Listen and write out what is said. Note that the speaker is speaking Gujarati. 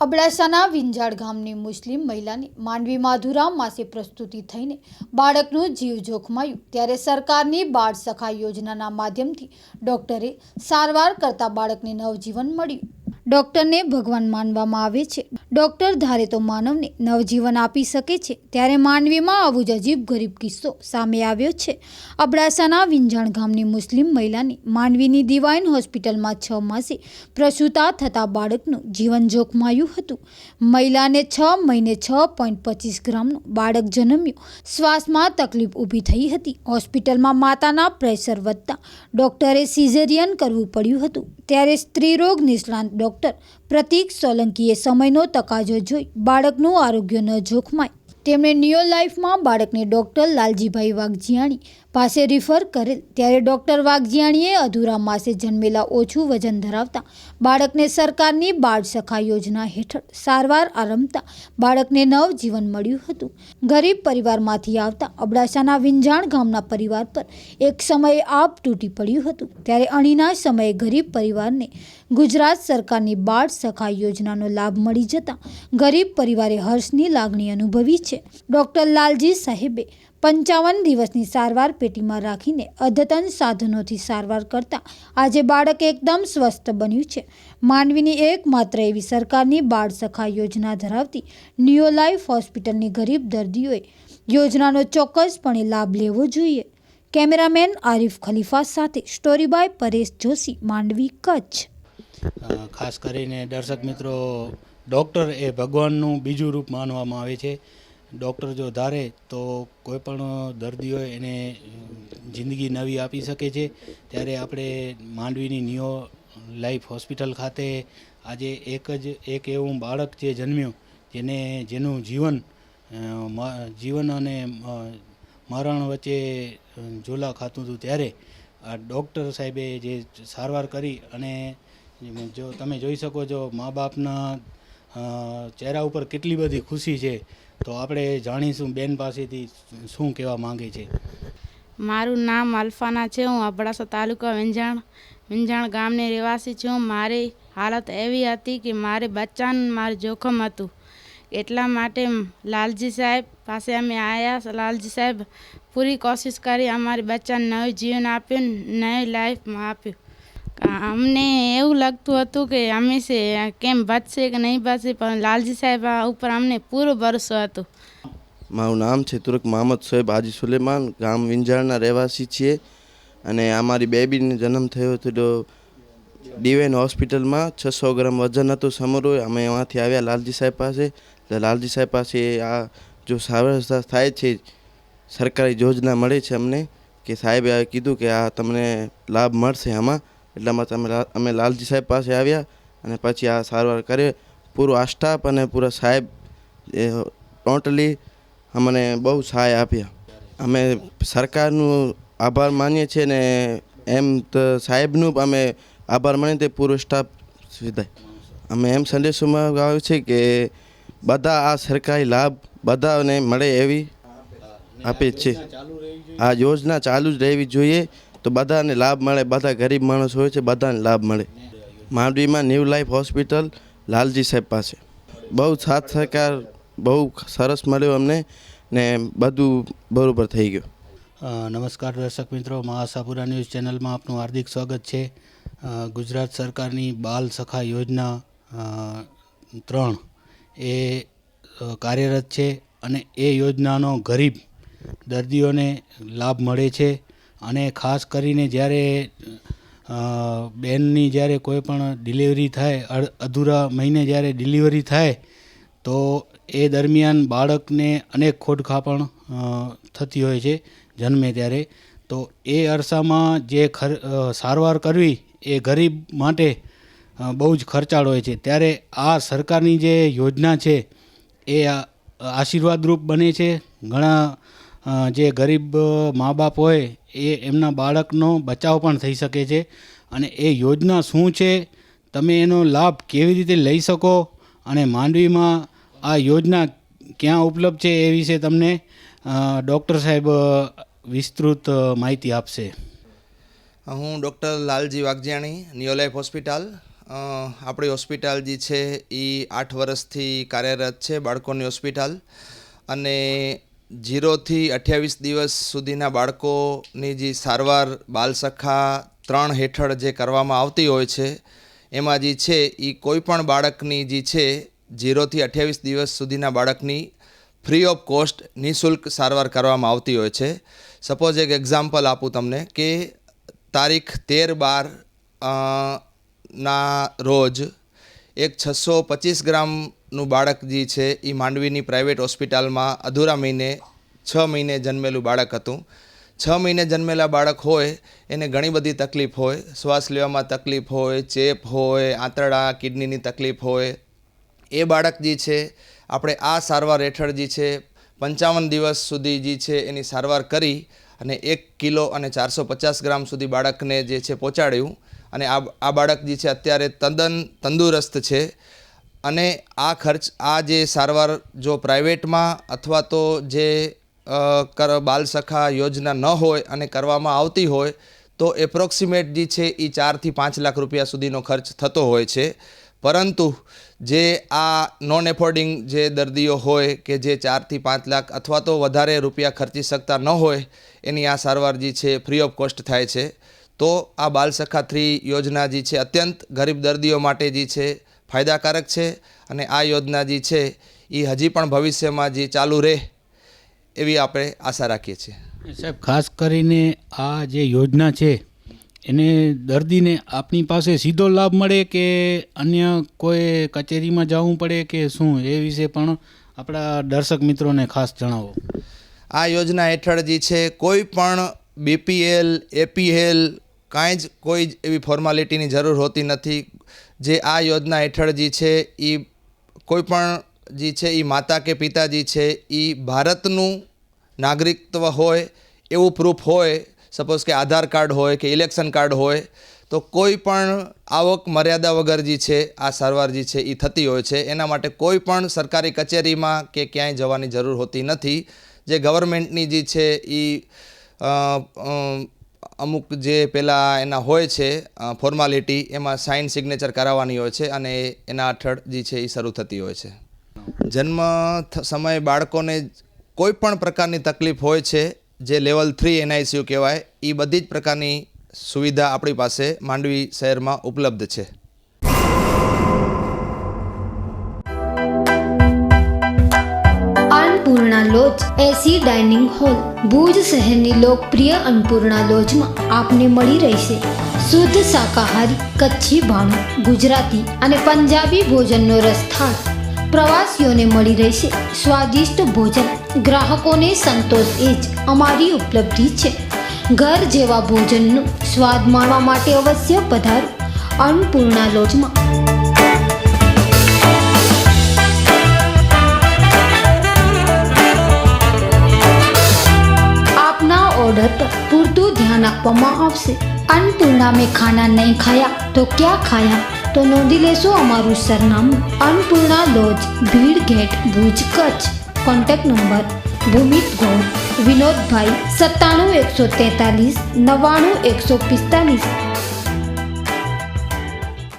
અબડાસાના વિંજાડ ગામની મુસ્લિમ મહિલાની માંડવી માધુરામ માસે પ્રસ્તુતિ થઈને બાળકનું જીવ જોખમાયું. ત્યારે સરકારની બાળ સખા યોજનાના માધ્યમથી ડોક્ટરે સારવાર કરતા બાળકને નવજીવન મળ્યું. ડોક્ટરને ભગવાન માનવામાં આવે છે. ડૉક્ટર ધારે તો માનવને નવજીવન આપી શકે છે. ત્યારે માનવીમાં આવું જ અજીબ ગરીબ કિસ્સો સામે આવ્યો છે. અબડાસાના વિંજાણ ગામની મુસ્લિમ મહિલાની માનવીની દિવાઇન હોસ્પિટલમાં છ માસે પ્રસૂતા થતા બાળકનું જીવન જોખમાયું હતું. મહિલાને છ, મહિને છ પોઈન્ટ પચીસ ગ્રામનું બાળક જન્મ્યું. શ્વાસમાં તકલીફ ઊભી થઈ હતી. હોસ્પિટલમાં માતાના પ્રેશર વધતા ડૉક્ટરે સિઝેરિયન કરવું પડ્યું હતું. ત્યારે સ્ત્રીરોગ નિષ્ણાંત ડોક્ટર પ્રતીક સોલંકીએ સમયનો તકાજો જોઈ બાળકનું આરોગ્ય ન જોખમાય. તેમણે નિયો લાઈફમાં બાળકને ડોક્ટર લાલજીભાઈ વાઘજીયાણી પાસે રિફર કરેલ ત્યારે ડૉક્ટર વાઘજીયાણીએ અધૂરા માસે જન્મેલા ઓછું વજન ધરાવતા બાળકને સરકારની બાળ સખા યોજના હેઠળ સારવાર આરંભતા બાળકને નવજીવન મળ્યું હતું. ગરીબ પરિવારમાંથી આવતા અબડાસાના વિંજાણ ગામના પરિવાર પર એક સમયે આપ તૂટી પડ્યું હતું. ત્યારે અણીના સમયે ગરીબ પરિવારને ગુજરાત સરકારની બાળ સખા યોજનાનો લાભ મળી જતા ગરીબ પરિવારે હર્ષની લાગણી અનુભવી છે. ડૉક્ટર લાલજી સાહેબે પંચાવન દિવસની સારવાર પેટીમાં રાખીને અદ્યતન સાધનોથી સારવાર કરતા આજે બાળક એકદમ સ્વસ્થ બન્યું છે. માંડવીની એકમાત્ર એવી સરકારની બાળ સખા યોજના ધરાવતી નિયો લાઈફ હોસ્પિટલની ગરીબ દર્દીઓએ યોજનાનો ચોક્કસપણે લાભ લેવો જોઈએ. કેમેરામેન આરિફ ખલીફા સાથે સ્ટોરી બાય પરેશ જોશી, માંડવી કચ્છ. ખાસ કરીને દર્શક મિત્રો, ડૉક્ટર એ ભગવાનનું બીજું રૂપ માનવામાં આવે છે. ડૉક્ટર જો ધારે તો કોઈ પણ દર્દી એને જિંદગી નવી આપી શકે છે. ત્યારે આપણે માંડવીની નિયો લાઈફ હોસ્પિટલ ખાતે આજે એક જ, એક એવું બાળક જે જન્મ્યું, જેને, જેનું જીવન જીવન અને મરણ વચ્ચે ઝોલા ખાતું હતું ત્યારે આ ડૉક્ટર સાહેબે જે સારવાર કરી અને જો તમે જોઈ શકો છો મા બાપના ચહેરા ઉપર કેટલી બધી ખુશી છે, તો આપણે જાણીશું બેન પાસેથી શું કહેવા માંગે છે. મારું નામ અલ્ફાના છે, હું અબડાસા તાલુકા વિંજાણ વિંજાણ ગામની રહેવાસી છું. મારી હાલત એવી હતી કે મારે બચ્ચાનું મારું જોખમ હતું. એટલા માટે લાલજી સાહેબ પાસે અમે આવ્યા લાલજી સાહેબ પૂરી કોશિશ કરી અમારી બચ્ચાને નવું જીવન આપ્યું, નવી લાઈફમાં આપ્યું. અમને એવું લાગતું હતું કે અમે છે, કેમ બચશે કે નહીં બચશે પણ લાલજી સાહેબ ઉપર અમને પૂરો ભરોસો હતો. મારું નામ છે તુરક મોહમ્મદ સોએબ હાજી સુલેમાન, ગામ વિંજાળના રહેવાસી છીએ અને અમારી બેબીને જન્મ થયો હતો તો ડિવાઇન હોસ્પિટલમાં છસો ગ્રામ વજન હતું સમરોય અમે એમાંથી આવ્યા લાલજી સાહેબ પાસે. લાલજી સાહેબ પાસે આ જો સારવાર થાય છે, સરકારી યોજના મળે છે અમને કે સાહેબે કીધું કે આ તમને લાભ મળશે આમાં. એટલામાં માટે લા- અમે લાલજી સાહેબ પાસે આવ્યા અને પછી આ સારવાર કરી. પૂરો આ સ્ટાફ અને પૂરા સાહેબ એ ટોટલી અમને બહુ સહાય આપ્યા. અમે સરકારનું આભાર માનીએ છીએ ને એમ તો સાહેબનું અમે આભાર માનીએ તે પૂરો સ્ટાફ સિધાય અમે એમ સંદેશોમાં આવ્યું છે કે બધા આ સરકારી લાભ બધાને મળે એવી આપે છે. આ યોજના ચાલુ જ રહેવી જોઈએ. તો બધાને લાભ મળે, બધા ગરીબ માણસ હોય છે, બધાને લાભ મળે. માંડવીમાં ન્યૂ લાઈફ હોસ્પિટલ લાલજી સાહેબ પાસે. બહુ સાથ સહકાર, બહુ સરસ મળ્યો અમને ને બધું બરાબર થઈ ગયું. નમસ્કાર દર્શક મિત્રો, મહાસાપુરા ન્યૂઝ ચેનલમાં આપનું હાર્દિક સ્વાગત છે. ગુજરાત સરકારની બાલ સખા યોજના ત્રણ એ કાર્યરત છે અને એ યોજનાનો ગરીબ દર્દીઓને લાભ મળે છે. અને ખાસ કરીને જ્યારે બહેનની જ્યારે કોઈ પણ ડિલિવરી થાય અધૂરા મહિને જ્યારે ડિલિવરી થાય, તો એ દરમિયાન બાળકને અનેક ખોડખાપણ પણ થતી હોય છે જન્મે ત્યારે. તો એ અરસામાં જે સારવાર કરવી એ ગરીબ માટે બહુ જ ખર્ચાળ હોય છે. ત્યારે આ સરકારની જે યોજના છે એ આશીર્વાદરૂપ બને છે. ઘણા જે ગરીબ મા બાપ હોય એ એમના બાળકનો બચાવ પણ થઈ શકે છે. અને એ યોજના શું છે, તમે એનો લાભ કેવી રીતે લઈ શકો અને માંડવીમાં આ યોજના ક્યાં ઉપલબ્ધ છે એ વિશે તમને ડૉક્ટર સાહેબ વિસ્તૃત માહિતી આપશે. હું doctor Lalji Vaghjani Neolife hospital આપણી હોસ્પિટલ જે છે એ આઠ વર્ષથી કાર્યરત છે બાળકોની હોસ્પિટલ. અને જીરોથી અઠ્યાવીસ દિવસ સુધીના બાળકોની જે સારવાર, બાલસખા ત્રણ હેઠળ જે કરવામાં આવતી હોય છે, એમાં જે છે એ કોઈપણ બાળકની જે છે જીરોથી અઠ્યાવીસ દિવસ સુધીના બાળકની ફ્રી ઓફ કોસ્ટ નિઃશુલ્ક સારવાર કરવામાં આવતી હોય છે. સપોઝ એક એક્ઝામ્પલ આપું તમને કે તારીખ તેર બાર ના રોજ એક છસો પચીસ ગ્રામનું બાળક જે છે એ માંડવીની પ્રાઇવેટ હોસ્પિટલમાં અધૂરા મહિને છ મહિને જન્મેલું બાળક હતું. છ મહિને જન્મેલા બાળક હોય, એને ઘણી બધી તકલીફ હોય. શ્વાસ લેવામાં તકલીફ હોય, ચેપ હોય, આંતરડા, કિડનીની તકલીફ હોય. એ બાળક જે છે, આપણે આ સારવાર હેઠળ જે છે, પંચાવન દિવસ સુધી જે છે એની સારવાર કરી અને એક કિલો અને ચારસો પચાસ ગ્રામ સુધી બાળકને જે છે પહોંચાડ્યું. અને આ આ બાળક જે છે અત્યારે તદ્દન તંદુરસ્ત છે. અને આ ખર્ચ, આ જે સારવાર જો પ્રાઇવેટમાં અથવા તો જે કર, બાલસખા યોજના ન હોય અને કરવામાં આવતી હોય, તો એપ્રોક્સિમેટ જે છે એ ચારથી પાંચ લાખ રૂપિયા સુધીનો ખર્ચ થતો હોય છે. પરંતુ જે આ નોન એફોર્ડિંગ જે દર્દીઓ હોય કે જે ચારથી પાંચ લાખ અથવા તો વધારે રૂપિયા ખર્ચી શકતા ન હોય, એની આ સારવાર જે છે ફ્રી ઓફ કોસ્ટ થાય છે. તો આ બાલસખા થ્રી યોજના જે છે અત્યંત ગરીબ દર્દીઓ માટે જે છે ફાયદાકારક છે અને આ યોજના જે છે એ હજી પણ ભવિષ્યમાં જે ચાલુ રહે એવી આપણે આશા રાખીએ છીએ. સાહેબ ખાસ કરીને આ જે યોજના છે એને દર્દીને આપની પાસે સીધો લાભ મળે કે અન્ય કોઈ કચેરીમાં જવું પડે કે શું? એ વિશે પણ આપણા દર્શક મિત્રોને ખાસ જણાવો. આ યોજના હેઠળ જે છે કોઈ પણ બીપીએલ એપીએલ કાંઈ જ કોઈ જ એવી ફોર્માલિટીની જરૂર હોતી નથી. જે આ યોજના હેઠળ જે છે એ કોઈપણ જે છે એ માતા કે પિતાજી છે એ ભારતનું નાગરિકત્વ હોય એવું પ્રૂફ હોય સપોઝ કે આધાર કાર્ડ હોય કે ઇલેક્શન કાર્ડ હોય, તો કોઈ પણ આવક મર્યાદા વગર જે છે, આ સારવાર જે છે એ થતી હોય છે. એના માટે કોઈ પણ સરકારી કચેરીમાં કે ક્યાંય જવાની જરૂર હોતી નથી. જે ગવર્મેન્ટની જે છે એ અમુક જે પેલા એના હોય છે ફોર્માલિટી એમાં સાઇન સિગ્નેચર કરાવવાની હોય છે અને એના હેઠળ જે છે એ શરૂ થતી હોય છે. જન્મ સમયે બાળકોને કોઈ પણ પ્રકારની તકલીફ હોય છે, જે લેવલ થ્રી એનઆઈસીયુ કહેવાય એ બધી જ પ્રકારની સુવિધા આપણી પાસે માંડવી શહેરમાં ઉપલબ્ધ છે. Lodge, AC dining hall, Bhuj શહેરની લોકપ્રિય અન્નપૂર્ણા લોજમાં આપને મળી રહેશે. શુદ્ધ શાકાહારી, કચ્છી ભાણું, ગુજરાતી અને પંજાબી ભોજનનો રસથાળ. પ્રવાસીઓને મળી રહેશે સ્વાદિષ્ટ ભોજન. ગ્રાહકોને સંતોષ એ જ અમારી ઉપલબ્ધિ છે. ઘર જેવા ભોજનનો સ્વાદ માણવા માટે અવશ્ય પધારો. અન્નપૂર્ણા લોજમાં ઓર્ડર પર પૂરતું ધ્યાન આપવામાં આવશે. અન્નપૂર્ણામે ખાના નહીં ખાયા, તો ક્યાં ખાયા? તો નોંધી લેશો અમારું સરનામું. Annapurna lodge, Bhid gate Bhuj Kutch. Contact number Bhumit Gol Vinodbhai, સત્તાણું એકસો તેતાલીસ, નવ્વાણું એકસો પિસ્તાલીસ.